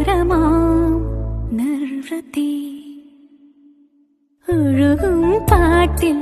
ക്രൂരമാം നിർവൃത്തി ഒഴുകും പാട്ടിൽ